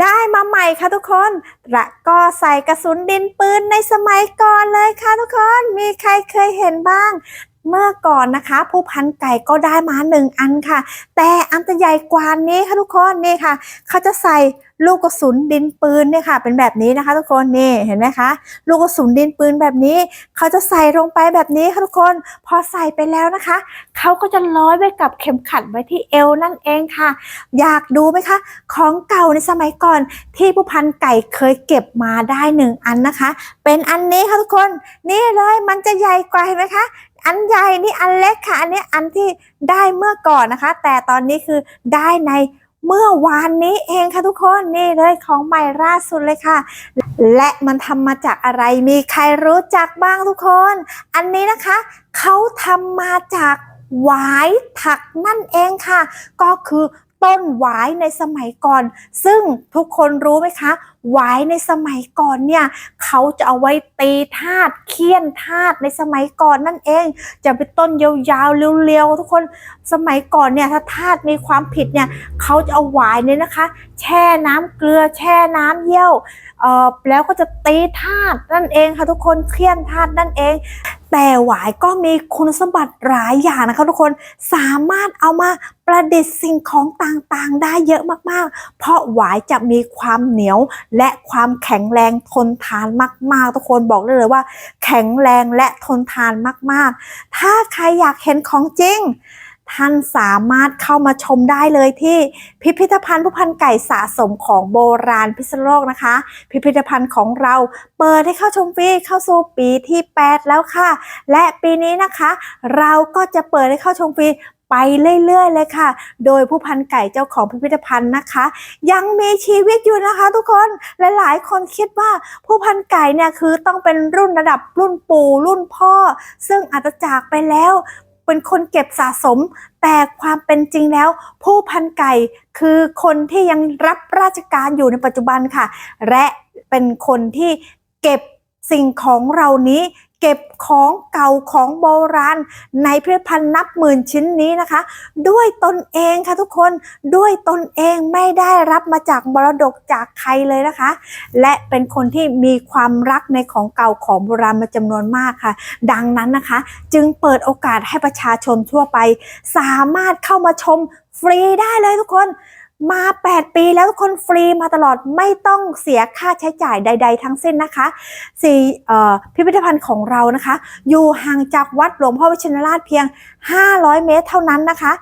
ได้มาใหม่ค่ะทุกคนและก็ใส่กระสุนดินปืนในสมัยก่อนเลยค่ะทุกคน มีใครเคยเห็นบ้าง เมื่อก่อนนะคะ ผู้พันไก่ก็ได้มาหนึ่งอันค่ะ แต่อันจะใหญ่กว่านี้ค่ะทุกคนนี่ค่ะ เขาจะใส่ลูกกระสุนดินปืนเนี่ยค่ะ เป็นแบบนี้นะคะ ทุกคนนี่เห็นไหมคะ ลูกกระสุนดินปืนแบบนี้ เขาจะใส่ลงไปแบบนี้ค่ะทุกคน พอใส่ไปแล้วนะคะ เขาก็จะร้อยไว้กับเข็มขัดไว้ที่เอวนั่นเองค่ะ อยากดูไหมคะ ของเก่าในสมัยก่อน ที่ผู้พันไก่เคยเก็บมาได้หนึ่งอันนะคะ เป็นอันนี้ค่ะทุกคน นี่เลยมันจะใหญ่กว่าเห็นไหมคะ อันใหญ่นี่อันเล็กค่ะ อันนี้อันที่ได้เมื่อก่อนนะคะ แต่ตอนนี้คือได้ในเมื่อวานนี้เองค่ะทุกคนนี่เลยของใหม่ล่าสุดเลยค่ะ และมันทำมาจากอะไรมีใครรู้จักบ้างทุกคน อันนี้นะคะเขาทำมาจากหวายถักนั่นเองค่ะ ก็คือต้นหวายในสมัยก่อน ซึ่งทุกคนรู้ไหมคะ หวายในสมัยก่อนเนี่ยเขาจะเอาไว้ตีธาตุเคี่ยนธาตุในสมัยก่อนนั่นเอง จะเป็นต้นยาวๆเรียวๆทุกคนสมัยก่อนเนี่ยถ้าธาตุมีความผิดเนี่ยเขาจะเอาหวายเนี่ยนะคะ แช่น้ำเกลือแช่น้ำเยี่ยวเอ่อแล้วก็จะตีธาตุนั่นเองค่ะทุกคนเคี่ยนธาตุนั่นเอง แต่หวายก็มีคุณสมบัติหลายอย่างนะคะทุกคนสามารถเอามาประดิษฐ์สิ่งของต่างๆ ได้เยอะมากๆ เพราะหวายจะมีความเหนียวและความแข็งแรงทนทานมากๆ ทุกคนบอกได้เลยว่า แข็งแรงและทนทานมากๆ ถ้าใครอยากเห็นของจริง ท่านสามารถเข้ามาชมได้เลยที่พิพิธภัณฑ์ผู้พันไก่สะสมของโบราณพิษณุโลกนะคะ พิพิธภัณฑ์ของเราเปิดให้เข้าชมฟรีเข้าสู่ปีที่ 8 แล้วค่ะ และปีนี้นะคะ เราก็จะเปิดให้เข้าชมฟรีไปเรื่อยๆเลยค่ะ โดยผู้พันไก่เจ้าของพิพิธภัณฑ์นะคะ ยังมีชีวิตอยู่นะคะ ทุกคนหลายๆ คนคิดว่าผู้พันไก่เนี่ยคือต้องเป็นรุ่นระดับรุ่นปู่รุ่นพ่อ ซึ่งอาจจะจากไปแล้ว เป็นคนเก็บสะสม แต่ความเป็นจริงแล้ว ผู้พันไก่คือคนที่ยังรับราชการอยู่ในปัจจุบันค่ะ และเป็นคนที่เก็บสิ่งของเหล่านี้ เก็บของเก่าของโบราณ ในพิพิธภัณฑ์นับหมื่นชิ้นนี้นะคะ ด้วยตนเองค่ะทุกคนด้วยตนเองไม่ได้รับมาจากมรดกจากใครเลยนะคะ และเป็นคนที่มีความรักในของเก่าของโบราณมาจำนวนมากค่ะ ดังนั้นนะคะ จึงเปิดโอกาสให้ประชาชนทั่วไป สามารถเข้ามาชมฟรีได้เลยทุกคน มา 8 ปีแล้วทุกคนฟรีมาตลอดไม่ต้องเสียค่าใช้จ่ายใด ๆ ทั้งสิ้นนะคะสี่พิพิธภัณฑ์ของเรานะคะ อยู่ห่างจากวัดหลวงพ่อวิชิรราชเพียง 500 เมตรเท่านั้นนะคะ